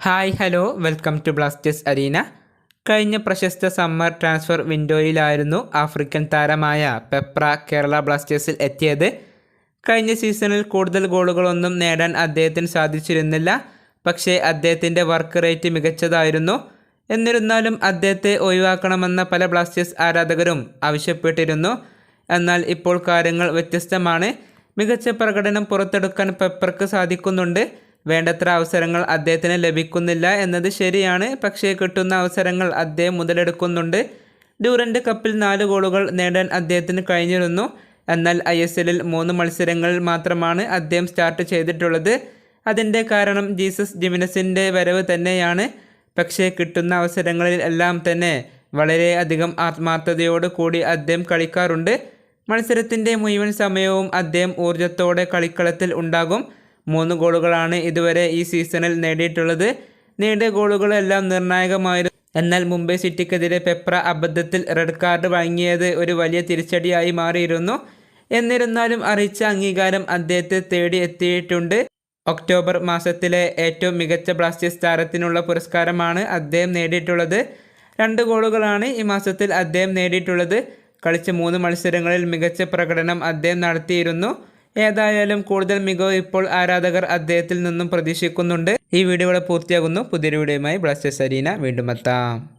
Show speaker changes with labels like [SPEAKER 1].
[SPEAKER 1] Hi hello. Welcome to Blasters Arena. കഴിഞ്ഞ പ്രശസ്ത summer transfer വിൻഡോയിലായിരുന്നു ആഫ്രിക്കൻ താരമായ പെപ്ര കേരള ബ്ലാസ്റ്റേഴ്സിൽ എത്തിയത്. കഴിഞ്ഞ സീസണിൽ കൂടുതൽ ഗോളുകളൊന്നും നേടാൻ അദ്ദേഹത്തിന് സാധിച്ചിരുന്നില്ല. പക്ഷേ അദ്ദേഹത്തിന്റെ വർക്ക് റേറ്റ് മികച്ചതായിരുന്നു. എന്നിരുന്നാലും അദ്ദേഹത്തെ ഒഴിവാക്കണമെന്ന പല ബ്ലാസ്റ്റേഴ്സ് ആരാധകരും ആവശ്യപ്പെട്ടിരുന്നു. എന്നാൽ ഇപ്പോൾ കാര്യങ്ങൾ വ്യത്യസ്തമാണ്. മികച്ച പ്രകടനം പുറത്തെടുക്കാൻ പെപ്പർക്ക് സാധിക്കുന്നുണ്ട്. വേണ്ടത്ര അവസരങ്ങൾ അദ്ദേഹത്തിന് ലഭിക്കുന്നില്ല എന്നത് ശരിയാണ്. പക്ഷേ കിട്ടുന്ന അവസരങ്ങൾ അദ്ദേഹം മുതലെടുക്കുന്നുണ്ട്. ഡ്യൂറന്റ് കപ്പിൽ നാല് ഗോളുകൾ നേടാൻ അദ്ദേഹത്തിന് കഴിഞ്ഞിരുന്നു. എന്നാൽ ഐ എസ് എല്ലിൽ മൂന്ന് മത്സരങ്ങളിൽ മാത്രമാണ് അദ്ദേഹം സ്റ്റാർട്ട് ചെയ്തിട്ടുള്ളത്. അതിന്റെ കാരണം ജീസസ് ജിമിനസിന്റെ വരവ് തന്നെയാണ്. പക്ഷേ കിട്ടുന്ന അവസരങ്ങളിൽ എല്ലാം തന്നെ വളരെയധികം ആത്മാർത്ഥതയോട് കൂടി അദ്ദേഹം കളിക്കാറുണ്ട്. മത്സരത്തിന്റെ മുഴുവൻ സമയവും അദ്ദേഹം ഊർജത്തോടെ കളിക്കളത്തിൽ ഉണ്ടാകും. മൂന്ന് ഗോളുകളാണ് ഇതുവരെ ഈ സീസണിൽ നേടിയിട്ടുള്ളത്. നേടിയ ഗോളുകളെല്ലാം നിർണായകമായിരുന്നു. എന്നാൽ മുംബൈ സിറ്റിക്കെതിരെ പെപ്ര അബദ്ധത്തിൽ റെഡ് കാർഡ് വാങ്ങിയത് ഒരു വലിയ തിരിച്ചടിയായി മാറിയിരുന്നു. എന്നിരുന്നാലും അറിയിച്ച അംഗീകാരം അദ്ദേഹത്തെ തേടി എത്തിയിട്ടുണ്ട്. ഒക്ടോബർ മാസത്തിലെ ഏറ്റവും മികച്ച ബ്ലാസ്റ്റേഴ്സ് താരത്തിനുള്ള പുരസ്കാരമാണ് അദ്ദേഹം നേടിയിട്ടുള്ളത്. രണ്ട് ഗോളുകളാണ് ഈ മാസത്തിൽ അദ്ദേഹം നേടിയിട്ടുള്ളത്. കളിച്ച മൂന്ന് മത്സരങ്ങളിൽ മികച്ച പ്രകടനം അദ്ദേഹം നടത്തിയിരുന്നു. ഏതായാലും കൂടുതൽ മികവ് ഇപ്പോൾ ആരാധകർ അദ്ദേഹത്തിൽ നിന്നും പ്രതീക്ഷിക്കുന്നുണ്ട്. ഈ വീഡിയോ പൂർത്തിയാകുന്നു. പുതിയൊരു വീഡിയോയുമായി ബ്ലാസ്റ്റേഴ്സ് അരീന വീണ്ടും എത്താം.